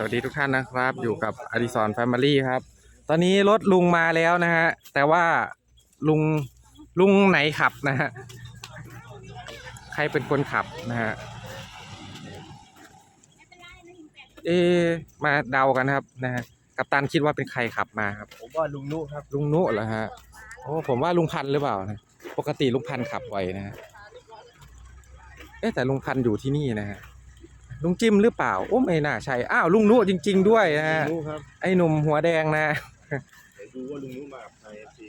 สวัสดีทุกท่านนะครับ อยู่กับอดิสรแฟมิลี่ครับ ตอนนี้รถลุงมาแล้วนะฮะ แต่ว่าลุงลุงไหนขับนะฮะ ใครเป็นคนขับนะฮะ เอะมาเดากันครับนะฮะ กัปตันคิดว่าเป็นใครขับมาครับ ผมว่าลุงนุครับ ลุงนุเหรอฮะ โอ้ผมว่าลุงพันธุ์หรือเปล่านะ ปกติลุงพันธุ์ขับไวนะฮะ เอ๊ะแต่ลุงพันธุ์อยู่ที่นี่นะฮะ ลุงจิ้มหรือเปล่าโอ้ไม่น่าใช่อ้าวลุงนุจริง ๆ ด้วยนะฮะลุงนุครับไอ้หนุ่มหัวแดงนะเดี๋ยวดูว่าลุงนุมากับใครสิ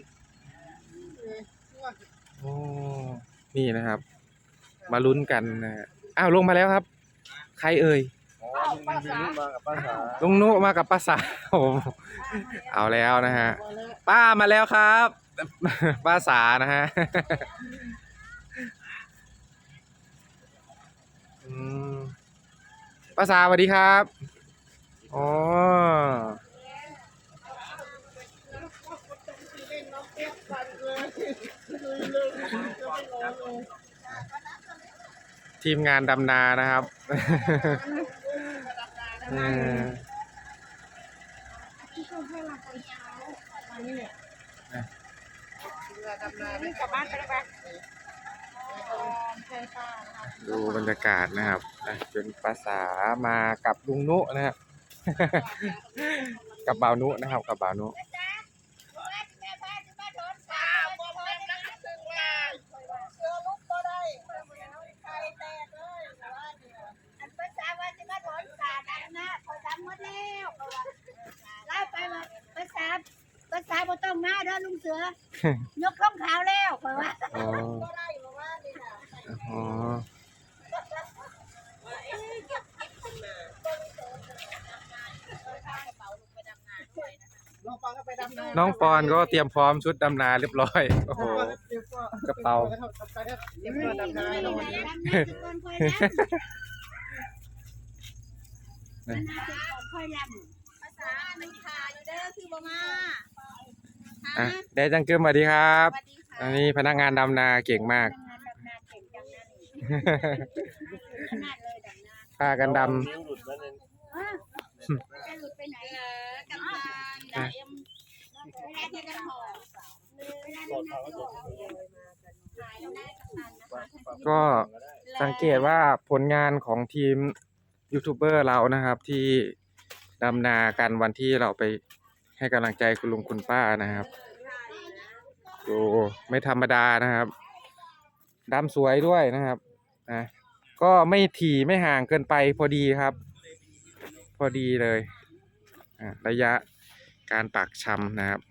โอ้นี่นะครับ มาลุ้นกันนะฮะอ้าวลงมาแล้วครับ ใครเอ่ยอ๋อลุงลุงนุมากับป้าสาลุงนุมากับป้าสาวโอ้โหเอาแล้วนะฮะป้ามาแล้วครับ ป้าสานะฮะอืม ป้าสาสวัสดีครับ อ๋อ ทีมงานดำนานะครับเออกลับบ้านไปแล้วไปใช่ป้านะคะ ดูบรรยากาศนะครับอะเป็นภาษามากับลุงนุนะครับกับบ่าวนุนะครับกับบ่าวนุภาษาบ่ต้องมาเด้อลุงเสือ ยกข้องขาวแล้วเพราะว่า น้องปังก็ไปดำนาน้องปอนก็เตรียมพร้อมชุดดำนาเรียบร้อย โอ้โห กระเป๋าเดี๋ยวก็ดำนาให้เราวันนี้ค่อยลำภาษาหนึ่งขาอยู่เด้อคือบ่มาอะเดจังเกิมสวัสดีครับสวัสดีค่ะอันนี้พนักงานดำนาเก่งมากทำงานดำนาเก่งจังนะนี่ขนาดเลยดำนาพากันดนิ้วหลุดแล้วเนี่ยอ้าวจะหลุดไปไหนเออกำลัง จ้ะก็สังเกตว่าผลงานของทีมยูทูบเบอร์เรานะครับ ที่ดำนากันวันที่เราไปให้กำลังใจคุณลุงคุณป้านะครับดูไม่ธรรมดานะครับดำสวยด้วยนะครับนะก็ไม่ถี่ไม่ห่างเกินไปพอดีครับ พอดีเลยระยะ การปักชำนะครับ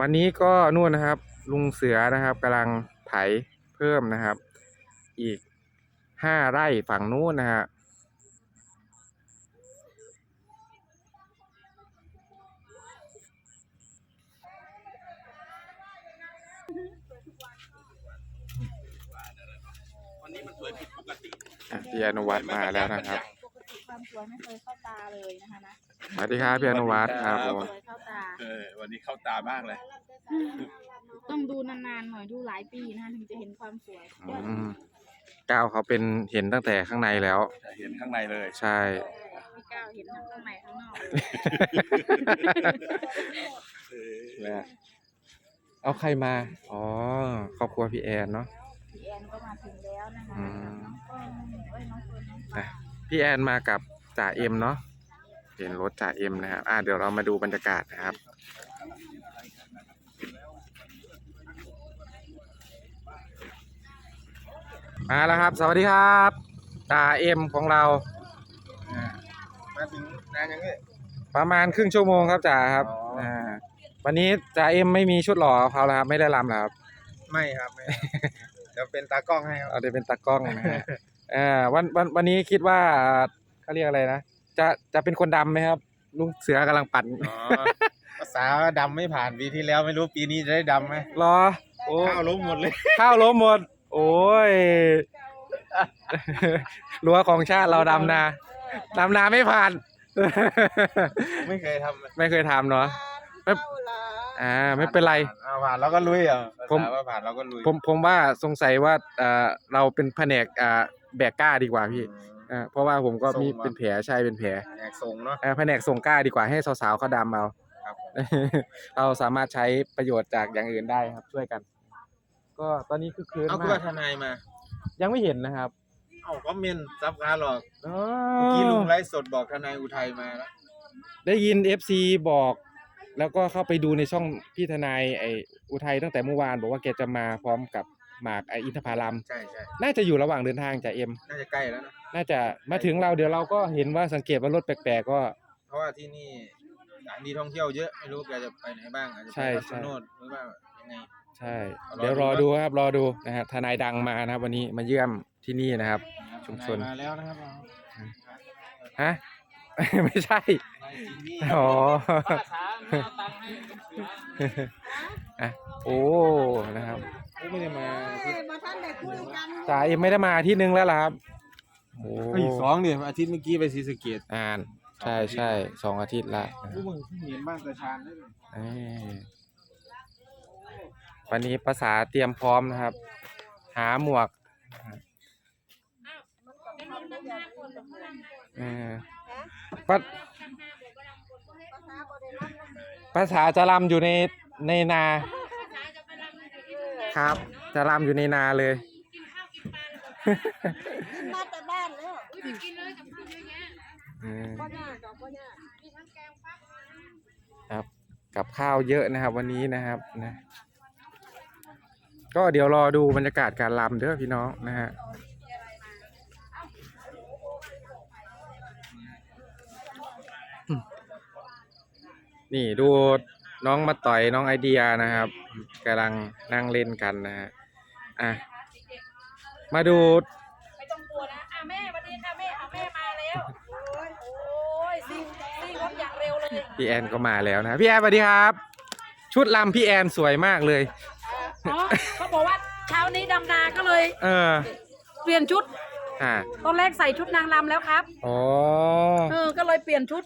วันนี้ก็นู่นนะครับ ลุงเสือนะครับกำลังไถเพิ่มนะครับ อีกห้าไร่ฝั่งนู้นนะฮะอะพี่อนุวัฒน์มาแล้วนะครับปกติ ความสวยไม่เคยเข้าตาเลยนะคะนะสวัสดีครับพี่อนุวัฒน์ครับผม สวยเข้าตา เออวันนี้เข้าตามากเลยต้องดูนานๆหน่อยดูหลายปีนะคะถึงจะเห็นความสวยอืมก้าวเขาเป็นเห็นตั้งแต่ข้างในแล้ว จะเห็นข้างในเลย ใช่ พี่ก้าวเห็นทั้งข้างในข้างนอกนะเอาใครมา อ๋อครอบครัวพี่แอนเนาะ พี่แอนก็มาถึงแล้วนะคะอืม น้องเฟิร์นเอ้ยน้องเฟิร์นน้องอะปา พี่แอนมากับจ่าเอ็มเนาะเห็นรถจ่าเอ็มนะครับอ่าเดี๋ยวเรามาดูบรรยากาศนะครับ มาแล้วครับ สวัสดีครับจ่าเอ็มของเรา มาถึงนานยังไงประมาณครึ่งชั่วโมงครับจ่าครับอ๋ออ่อ่าวันนี้จ่าเอ็มไม่มีชุดหล่อกับเขาแล้วครับ ไม่ได้รำแล้วครับ ไม่ครับไม่ เดี๋ยวเป็นตากล้องให้ครับเอาได้เป็นตากล้องนะฮะ เอ่าวันวันวันนี้คิดว่าเขาเรียกอะไรนะจะจะเป็นคนดำไหมครับลุงเสือกำลังปั่นอ๋อภาษาดำไม่ผ่านปีที่แล้วไม่รู้ปีนี้จะได้ดำไหมรอโอ้ข้าวล้มหมดเลย ข้าวล้มหมด โอ้ยรั้วของชาติเราดำนาดำนาไม่ผ่าน ไม่เคยทำเลยไม่เคยทำเนาะไม่อ่าไม่เป็นไรอ่าผ่านเราก็ลุยอะผมภาษาว่าผ่านเราก็ลุยผมผมว่าสงสัยว่าเอ่อเราเป็นแผนกอ่า แบกก้าดีกว่าพี่อืมอ่าเพราะว่าผมก็มีส่งมาเป็นแผลใช่เป็นแผลแอกส่งเนาะเอ่อแผนกส่งกล้าดีกว่าให้สาวๆเขาดำเอาครับผม เราสามารถใช้ประโยชน์จากอย่างอื่นได้ครับช่วยกัน ก็ตอนนี้คือคืนเอาคือมาว่ากทนายมายังไม่เห็นนะครับเอ้าก็เมนซับคาหรอกอ๋อเมื่อกี้ลุงไลฟ์สดบอกทนายอุทัยมาแล้วได้ยิน FC บอก แล้วก็เข้าไปดูในช่องพี่ทนายไออุทัยตั้งแต่เมื่อวาน บอกว่าแกจะมาพร้อมกับ หมากไออินทผลัม ใช่ใช่น่าจะอยู่ระหว่างเดินทางจากเอ็ม น่าจะใกล้แล้วนะ น่าจะมาถึงเราเดี๋ยวเราก็เห็นว่าสังเกตว่ารถแปลกๆก็ เพราะว่าที่นี่สถานที่ท่องเที่ยวเยอะ ไม่รู้แกจะไปไหนบ้างอาจจะใช่ไปวัดใช่สนดหรือว่ายังไง ใช่รอเดี๋ยวดูรอนะดูครับรอดูนะครับทนายดังมานะครับ วันนี้มาเยี่ยมที่นี่นะครับ ชุมชนทายมาแล้วนะครับฮะ ไม่ใช่ทนายจิมมี่อ๋อ ป้าช้าไม่เอาตังค์ให้ลูกเสือ อะโอ้นะครับ กูไม่ได้มาอาทิตย์มาท่านได้คุยกันสายเอ็มไม่ได้มาอาที่นึงแล้วล่ะครับโอ้ก็อีกสองเนี่ยอาทิตย์เมื่อกี้ไปศรีสะเกดอ่านใช่ใช่สองอาทิตย์ละนะคกูรับมึงเพิ่งเห็นบ้านตาชานได้เลยเอ้ยวันนี้ภาษาเตรียมพร้อมนะครับ หาหมวกเออภาภาษาจะรำอยู่ในในนา ครับ จะรำอยู่ในนาเลยมาแต่บ้านแล้วอืมพ่อหน้ากับพ่อหน้าครับกับข้าวเยอะนะครับ วันนี้นะครับนะ ก็เดี๋ยวรอดูบรรยากาศการรำเด้อพี่น้องนะฮะอืมนี่ดู น้องมาต่อยน้องไอเดียนะครับกำลังนั่งเล่นกันนะฮะอะมาดูไม่ต้องกลัวนะอะแม่สวัสดีค่ะแม่เอาแม่มาแล้วโอ้ยโอ้ยซิ่งซิ่งรถอย่างเร็วเลยพี่แอนก็มาแล้วนะพี่แอนสวัสดีครับ ชุดรำพี่แอนสวยมากเลยอ๋อเขาบอกว่าเช้านี้ดำนาก็เลย เออ เปลี่ยนชุด อ่าตอนแรกใส่ชุดนางรำแล้วครับอ๋อ เออก็เลยเปลี่ยนชุด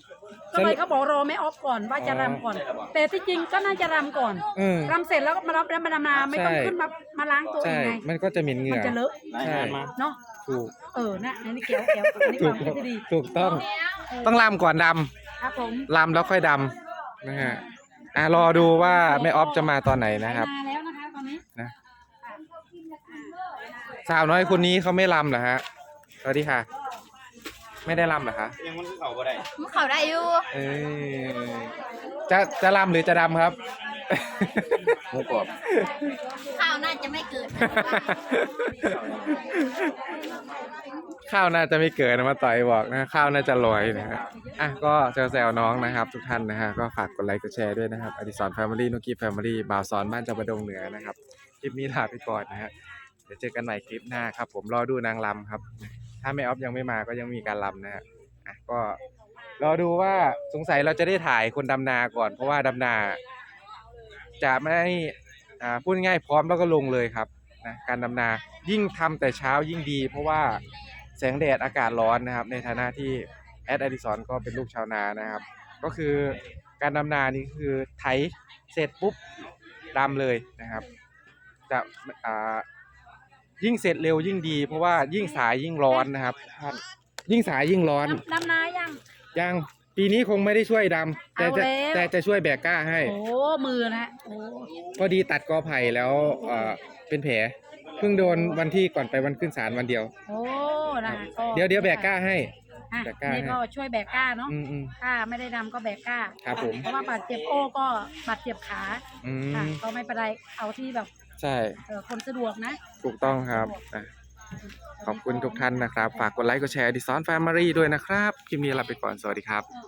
ก็เลยฉันเขาบอกรอแม่ออฟก่อนว่าจะรำก่อน แต่ที่จริงก็น่าจะรำก่อนเออรำเสร็จแล้วก็มารับแล้วมาดำนาไม่ต้องใช่ ขึ้นมามาล้างตัวเอใช่ งไงมันก็จะเหม็นเหงื่มันอ จะเลอะใช่ เนาะถูก เออนะอันนี้เกี่ยวเกี่ยวอันนี้คถูวาก มคิดที่ดีถูกต้องเออต้องรำก่อนดครับผมำรำแล้วค่อยดำนะฮะ อะรอดูว่าแม่ออฟจะมาตอนไหนนะครับมาแล้วนะคะตอนนี้ นะ สาวน้อยคนนี้เขาไม่รำเหรอฮะ สวัสดีค่ะ ไม่ได้รำเหรอคะ ยังมันเข่าก็ได้มันเขาได้อยู่เออจะจะรำหรือจะดำครับ หมูกรอบ ข้าวน่าจะไม่เกิดข้าวน่าจะไม่เกิดนะมาต่อยบอกนะข้าวน่าจะลอยนะฮะอะก็แซวๆน้องนะครับ ทุกท่านนะฮะก็ฝากกดไลค์กดแชร์ด้วยนะครับอดิสรแฟมิลี่นุกี้แฟมิลี่บ่าวสอนบ้านจับประดงเหนือนะครับ คลิปนี้ลาไปก่อนนะฮะเดี๋ยวเจอกันใหม่คลิปหน้าครับ ผมรอดูนางรำครับ ถ้าไม่ออฟยังไม่มาก็ยังมีการรำนะฮะอะก็รอดูว่าสงสัยเราจะได้ถ่ายคนดำนาก่อน เพราะว่าดำนา จะไม่อ่าพูดง่ายๆพร้อมแล้วก็ลงเลยครับนะการดำนายิ่งทำแต่เช้ายิ่งดี เพราะว่าแสงแดดอากาศร้อนนะครับ ในฐานะที่แอดอดิสรก็เป็นลูกชาวนานะครับ ก็คือการดำนานี่คือไถเสร็จปุ๊บดำเลยนะครับ จะอ่า ยิ่งเสร็จเร็วยิ่งดี เพราะว่ายิ่งสายยิ่งร้อนนะครับท่านยิ่งสายยิ่งร้อนดำดำนายัง ยังปีนี้คงไม่ได้ช่วยดำแต่จะเอาแล้ว แต่จะช่วยแบกก้าให้ โอ้มือนะโอ้พอดีตัดกอไผ่แล้วเอ่อเป็นแผลเพิ่งโดนวันที่ก่อนไปวันขึ้นศาลวันเดียว โอ้นะคะก็เดี๋ยวเดี๋ยวแบกก้าให้ อะแบกก้า นี่ก็ช่วยแบกก้าเนาะอืมอืมถ้าไม่ได้ดำก็แบกก้าครับผม เพราะว่าบาดเจ็บโอ้ก็บาดเจ็บขาอืค่ะมก็ไม่เป็นไรเอาที่แบบ ใช่เออคนสะดวกนะ ถูกต้องครับอะขอบคุณทุกท่านนะครับ ฝากกดไลค์กดแชร์ดิซอนแฟมิลี่ด้วยนะครับคลิปนี้ลาไปก่อนสวัสดีครับเออ